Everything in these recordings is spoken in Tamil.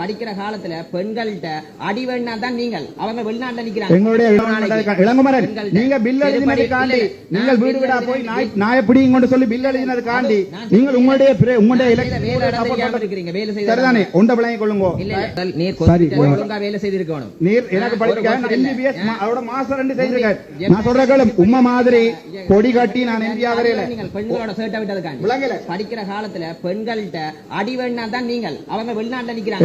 படிக்கிற காலத்துல பெண்கள்கிட்ட அடி வேணா தான் நீங்கள். அவங்க வெளிநாட்டுல நிக்கிறாங்க. எங்களுடைய இளங்குமரன் நீங்க பில் எழுதினதுக்காண்டி இல்ல, இல்ல, நீங்கள் வீடு வீடா போய் நாய் நாயை பிடிங்க கொண்டு சொல்லி பில் எழுதினதுக்காண்டி நான் நீங்கள் உங்களுடைய உங்களுடைய வேலை செய்த சரிதானே உண்ட விளங்கிக் கொள்ளுங்க. நீர் வேலை செய்திருக்கணும். நீர் எனக்கு படிக்க. எம்பிபிஎஸ். அதோட மாசம் ரெண்டு செய்திருக்கேன் எம்- நான் சொல்ற கேளு. உம்மை மாதிரி கொடி கட்டி நான் எம்பி ஆகறையில நீங்கள் பெண்களோட சேர்ட்ட விட்டதுக்காண்டி படிக்கிற காலத்துல பெண்கள்கிட்ட அடி வேணா தான் நீங்கள். அவங்க வெளிநாட்டுல நிக்கிறாங்க.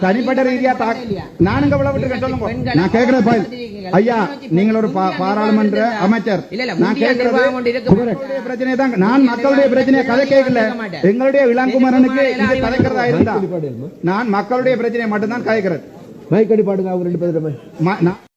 தனிப்பட்ட ரீதியா நானுங்க விட்டுருக்கேன் சொல்லுங்க நான் பாய் ஐயா நீங்கள் ஒரு பா- பாராளுமன்ற அமைச்சர். நான் கேட்கிறது பிரச்சனை தான் நான் மக்களுடைய பிரச்சனையை கதை கேட்கல. எங்களுடைய இளங்குமரனுக்கு இது கதைக்கிறதா இருந்தா? நான் மக்களுடைய பிரச்சனையை மட்டும்தான் கதைக்கிறேன். மைக் அடி பாடுங்க அவங்க ரெண்டு பேரும். ம- நான்